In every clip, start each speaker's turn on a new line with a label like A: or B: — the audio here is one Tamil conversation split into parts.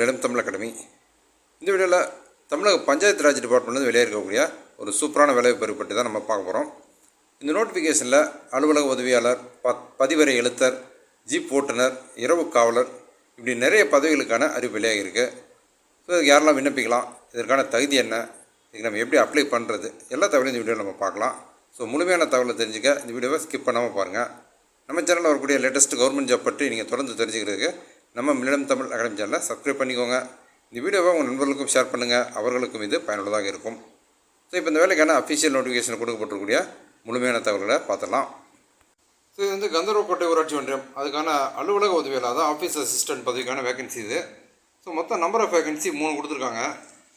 A: Madam Tamil academy. இந்த வீடியோவில் தமிழக பஞ்சாயத்து ராஜ் டிபார்ட்மெண்ட்லேருந்து வெளியே இருக்கக்கூடிய ஒரு சூப்பரான வேலைவாய்ப்பு பற்றி தான் நம்ம பார்க்க போகிறோம் இந்த நோட்டிஃபிகேஷனில் அலுவலக உதவியாளர் ப பதிவரை எழுத்தர் ஜீப் ஓட்டுநர் இரவு காவலர் இப்படி நிறைய பதவிகளுக்கான அறிவு வெளியாக இருக்குது ஸோ இதுக்கு யாரெல்லாம் விண்ணப்பிக்கலாம்? இதற்கான தகுதி என்ன? இதுக்கு நம்ம எப்படி அப்ளை பண்ணுறது எல்லா தகவலையும் இந்த வீடியோவில் நம்ம பார்க்கலாம். ஸோ முழுமையான தகவலை தெரிஞ்சுக்க இந்த வீடியோவை ஸ்கிப் பண்ணாமல் பாருங்கள் நம்ம சேனலில் வரக்கூடிய லேட்டஸ்ட் கவர்மெண்ட் ஜாப் பற்றி நீங்கள் தொடர்ந்து தெரிஞ்சுக்கிறதுக்கு நம்ம மின்னிடம் தமிழ் அகாடமி சேனலை சப்ஸ்கிரைப் பண்ணிக்கோங்க. இந்த வீடியோவை உங்கள் நண்பர்களுக்கும் ஷேர் பண்ணுங்கள் அவர்களுக்கும் இது பயனுள்ளதாக இருக்கும். ஸோ இப்போ இந்த வேலைக்கான அஃபிஷியல் நோட்டிஃபிகேஷன் கொடுக்கப்பட்டிருக்கக்கூடிய முழுமையான தகவல்களை பார்த்துடலாம். ஸோ இது வந்து கந்தர்வக்கோட்டை ஊராட்சி ஒன்றியம். அதுக்கான அலுவலக உதவியாளர் அதான் ஆஃபீஸ் அசிஸ்டன்ட் பதவிக்கான வேகன்சி இது. ஸோ மொத்தம் நம்பர் ஆஃப் வேகன்சி மூணு கொடுத்துருக்காங்க.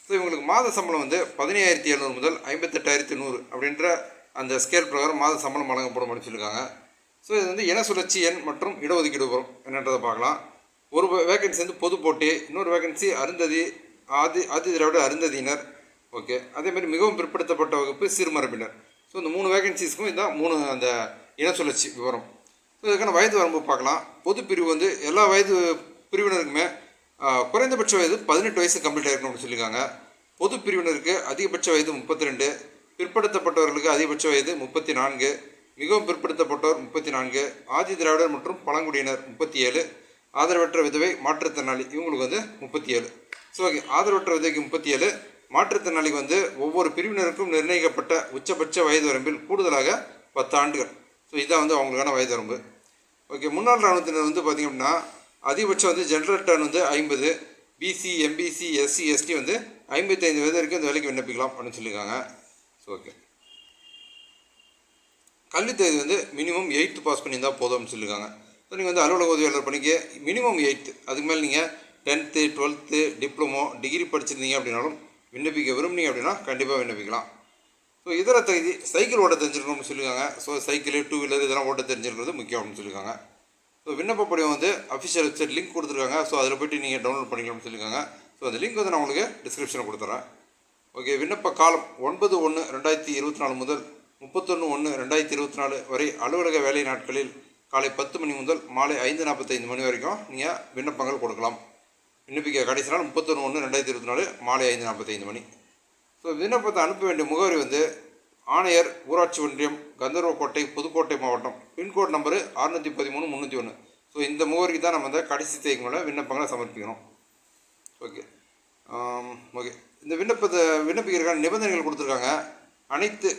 A: ஸோ இவங்களுக்கு மாத சம்பளம் வந்து பதினையாயிரத்தி எழுநூறு முதல் ஐம்பத்தெட்டாயிரத்தி நூறு அப்படின்ற அந்த ஸ்கேல் பிரகாரம் மாத சம்பளம் வழங்கப்படும் அப்படின்னு சொல்லியிருக்காங்க. ஸோ இது வந்து இன சுழற்சி எண் மற்றும் இடஒதுக்கீடு வரும் என்னன்றதை பார்க்கலாம். ஒரு வேகன்சி வந்து பொது போட்டி இன்னொரு வேகன்சி அருந்ததி ஆதி ஆதி திராவிட அருந்ததியினர். ஓகே அதே மாதிரி மிகவும் பிற்படுத்தப்பட்ட வகுப்பு சிறுமரபினர். ஸோ இந்த மூணு வேகன்சிஸ்க்கும் இதுதான் மூணு அந்த இன சுழற்சி விவரம். ஸோ இதுக்கான வயது வரம்பு பார்க்கலாம். பொது பிரிவு வந்து எல்லா வயது பிரிவினருக்குமே குறைந்தபட்ச வயது பதினெட்டு வயசு கம்ப்ளீட் ஆகிருக்கணும் அப்படின்னு சொல்லியிருக்காங்க. பொது பிரிவினருக்கு அதிகபட்ச வயது முப்பத்தி ரெண்டு பிற்படுத்தப்பட்டவர்களுக்கு அதிகபட்ச வயது முப்பத்தி நான்கு. மிகவும் பிற்படுத்தப்பட்டோர் முப்பத்தி நான்கு. ஆதி திராவிடர் மற்றும் பழங்குடியினர் முப்பத்தி ஏழு. ஆதரவற்ற விதவை மாற்றுத்திறனாளி. இவங்களுக்கு வந்து முப்பத்தி ஏழு ஸோ ஓகே ஆதரவற்ற விதவைக்கு முப்பத்தி ஏழு மாற்றுத்திறனாளிக்கு வந்து ஒவ்வொரு பிரிவினருக்கும் நிர்ணயிக்கப்பட்ட உச்சபட்ச வயது வரம்பில் கூடுதலாக பத்து ஆண்டுகள். ஸோ இதுதான் வந்து அவங்களுக்கான வயது வரம்பு. ஓகே முன்னாள் இராணுவத்தினர் வந்து பார்த்திங்க அப்படின்னா அதிகபட்சம் வந்து ஜென்ரல் டர்ன் வந்து ஐம்பது பிசி எம்பிசி எஸ்சி எஸ்டி வந்து ஐம்பத்தைந்து வயது வரைக்கும் இந்த வேலைக்கு விண்ணப்பிக்கலாம் அப்படின்னு சொல்லியிருக்காங்க. ஸோ ஓகே கல்வித்தேதி வந்து மினிமம் எயித்து பாஸ் பண்ணியிருந்தால் போதும் அப்படின்னு சொல்லியிருக்காங்க. ஸோ நீங்கள் வந்து அலுவலக உதவியாளர் பணிக்கு மினிமம் எயித்து அதுக்கு மேலே நீங்கள் டென்த்து டுவெல்த்து டிப்ளமோ டிகிரி படிச்சிருந்தீங்க அப்படின்னாலும் விண்ணப்பிக்க விரும்புனீங்க அப்படின்னா கண்டிப்பாக விண்ணப்பிக்கலாம். ஸோ இதர தகுதி சைக்கிள் ஓட்ட தெரிஞ்சிருக்கணும்னு சொல்லியிருக்காங்க ஸோ சைக்கிள் டூ வீலர் இதெல்லாம் ஓட்ட தெரிஞ்சிருக்கிறது முக்கியம் அப்படின்னு சொல்லியிருக்காங்க ஸோ விண்ணப்ப படிவம் வந்து அஃபிஷியல் வெப்சைட் லிங்க் கொடுத்துருக்காங்க. ஸோ அதில் போய்ட்டு நீங்கள் டவுன்லோட் பண்ணிக்கலாம்னு சொல்லியிருக்காங்க ஸோ அந்த லிங்க் வந்து நான் உங்களுக்கு டிஸ்கிரிப்ஷனில் கொடுத்துறேன். ஓகே விண்ணப்ப காலம் ஒன்பது ஒன்று ரெண்டாயிரத்தி இருபத்தி நாலு முதல் முப்பத்தொன்று ஒன்று ரெண்டாயிரத்தி இருபத்தி நாலு வரை அலுவலக வேலை நாட்களில் காலை பத்து மணி முதல் மாலை ஐந்து நாற்பத்தைந்து மணி வரைக்கும் நீங்கள் விண்ணப்பங்கள் கொடுக்கலாம். விண்ணப்பிக்க கடைசி நாள் முப்பத்தொன்று ஒன்று ரெண்டாயிரத்தி இருபத்தி நாலு மாலை ஐந்து நாற்பத்தைந்து மணி. ஸோ விண்ணப்பத்தை அனுப்ப வேண்டிய முகவரி வந்து ஆணையர் ஊராட்சி ஒன்றியம் கந்தர்வக்கோட்டை புதுக்கோட்டை மாவட்டம். பின்கோட் நம்பரு அறுநூற்றி பதிமூணு முந்நூற்றி ஒன்று ஸோ இந்த முகவரிக்கு தான் நம்ம இந்த கடைசி தேதிக்குள்ள விண்ணப்பங்களை சமர்ப்பிக்கணும். ஓகே ஓகே இந்த விண்ணப்பத்தை விண்ணப்பிக்கிறதுக்கான நிபந்தனைகள் கொடுத்துருக்காங்க. அனைத்து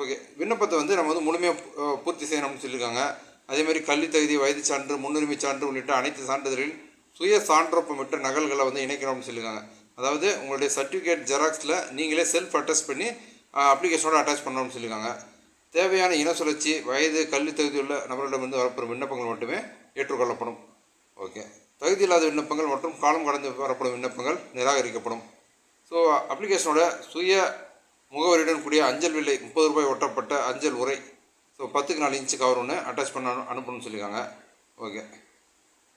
A: ஓகே விண்ணப்பத்தை வந்து நம்ம வந்து முழுமையாக பூர்த்தி செய்யணும்னு சொல்லியிருக்காங்க. அதேமாதிரி கல்வி தகுதி வயது சான்று முன்னுரிமை சான்று உள்ளிட்ட அனைத்து சான்றிதழில் சுய சான்றொப்பமிட்ட நகல்களை வந்து இணைக்கணும்னு சொல்லியிருக்காங்க. அதாவது உங்களுடைய சர்டிஃபிகேட் ஜெராக்ஸில் நீங்களே செல்ஃப் அட்டாச் பண்ணி அப்ளிகேஷனோட அட்டாச் பண்ணணும்னு சொல்லியிருக்காங்க. தேவையான இன சுழற்சி வயது கல்வி தகுதியுள்ள நபர்களிடமிருந்து வரப்படும் விண்ணப்பங்கள் மட்டுமே ஏற்றுக்கொள்ளப்படும். ஓகே. தகுதி இல்லாத விண்ணப்பங்கள் மற்றும் காலம் கடந்து வரப்படும் விண்ணப்பங்கள் நிராகரிக்கப்படும். ஸோ அப்ளிகேஷனோட சுய முகவரியுடன் கூடிய அஞ்சல் விலை முப்பது ரூபாய் ஒட்டப்பட்ட அஞ்சல் உரை ஸோ பத்துக்கு நாலு இன்ச்சு கவர் ஒன்று அட்டாச் பண்ண அனுப்பணும்னு சொல்லியிருக்காங்க ஓகே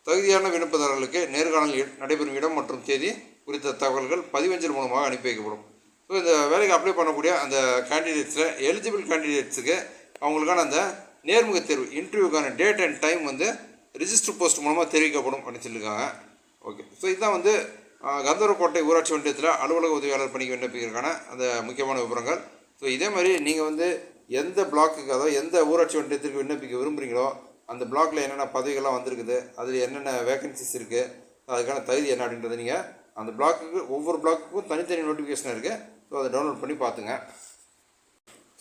A: தகுதியான விண்ணப்பதாரர்களுக்கு நேர்காணல் நடைபெறும் இடம் மற்றும் தேதி குறித்த தகவல்கள் பதிவஞ்சல் மூலமாக அனுப்பி வைக்கப்படும். ஸோ இந்த வேலைக்கு அப்ளை பண்ணக்கூடிய அந்த கேண்டிடேட்ஸில் எலிஜிபிள் கேண்டிடேட்ஸுக்கு அவங்களுக்கான அந்த நேர்முக தேர்வு இன்டர்வியூக்கான டேட் அண்ட் டைம் வந்து ரிஜிஸ்டர் போஸ்ட் மூலமாக தெரிவிக்கப்படும் அப்படின்னு சொல்லியிருக்காங்க ஓகே ஸோ இதுதான் வந்து கந்தரக்கோட்டை ஊராட்சி ஒன்றியத்தில் அலுவலக உதவியாளர் பணிக்கு விண்ணப்பிக்கிறதுக்கான அந்த முக்கியமான விவரங்கள் ஸோ இதே மாதிரி நீங்கள் வந்து எந்த பிளாக்குக்கு அதாவது எந்த ஊராட்சி ஒன்றியத்திற்கு விண்ணப்பிக்க விரும்புகிறீங்களோ அந்த பிளாக்கில் என்னென்ன பதவிகள்லாம் வந்திருக்குது அதில் என்னென்ன வேகன்சிஸ் இருக்குது அதுக்கான தகுதி என்ன அப்படின்றத நீங்கள் அந்த பிளாக்குக்கு ஒவ்வொரு பிளாக்குக்கும் தனித்தனி நோட்டிஃபிகேஷன் இருக்குது ஸோ அதை டவுன்லோட் பண்ணி பார்த்துங்க.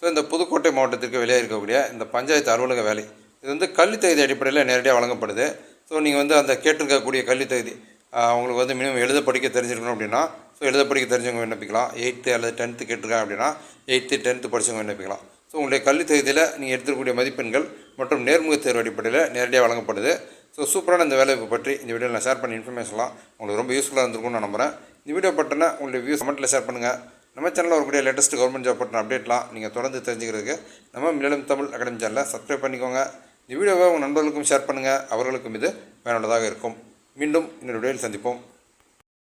A: ஸோ இந்த புதுக்கோட்டை மாவட்டத்திற்கு வெளியே இருக்கக்கூடிய இந்த பஞ்சாயத்து அலுவலக வேலை இது வந்து கல்வி தகுதி அடிப்படையில் நேரடியாக வழங்கப்படுது. ஸோ நீங்கள் வந்து அந்த கேட்டிருக்கக்கூடிய கல்வி தகுதி அவங்களுக்கு வந்து மினிமம் எழுத படிக்க தெரிஞ்சிருக்கணும் அப்படின்னா ஸோ எழுத படிக்க தெரிஞ்சவங்க விண்ணப்பிக்கலாம் எயித்து அல்லது டென்த்து கேட்டிருக்காங்க அப்படின்னா எயித்து டென்த்து படிச்சவங்க விண்ணப்பிக்கலாம் ஸோ உங்களுடைய கல்வி தகுதியில் நீங்கள் எடுத்துக்கூடிய மதிப்பெண்கள் மற்றும் நேர்முக தேர்வு அடிப்படையில் நேரடியாக வழங்கப்படுது. ஸோ சூப்பரான இந்த வேலையை பற்றி இந்த வீடியோவில் நான் ஷேர் பண்ண இன்ஃபர்மேஷன்லாம் உங்களுக்கு ரொம்ப யூஸ்ஃபுல்லாக இருந்திருக்கும்னு நான் நம்புகிறேன் இந்த வீடியோ பட்டனை உங்களுடைய வியூஸ் கமெண்ட்டில் ஷேர் பண்ணுங்கள் நம்ம சேனலில் வரக்கூடிய லேட்டஸ்ட் கவர்மெண்ட் ஜாப் பற்றின அப்டேட்லாம் நீங்கள் தொடர்ந்து தெரிஞ்சுக்கிறதுக்கு நம்ம மில்லம் தமிழ் அகாடமி சேனலை சப்ஸ்கிரைப் பண்ணிக்கோங்க. இந்த வீடியோவை உங்கள் நண்பர்களுக்கும் ஷேர் பண்ணுங்கள் அவர்களுக்கும் இது பயனுள்ளதாக இருக்கும். மீண்டும் இன்னொரு விடையில் சந்திப்போம்.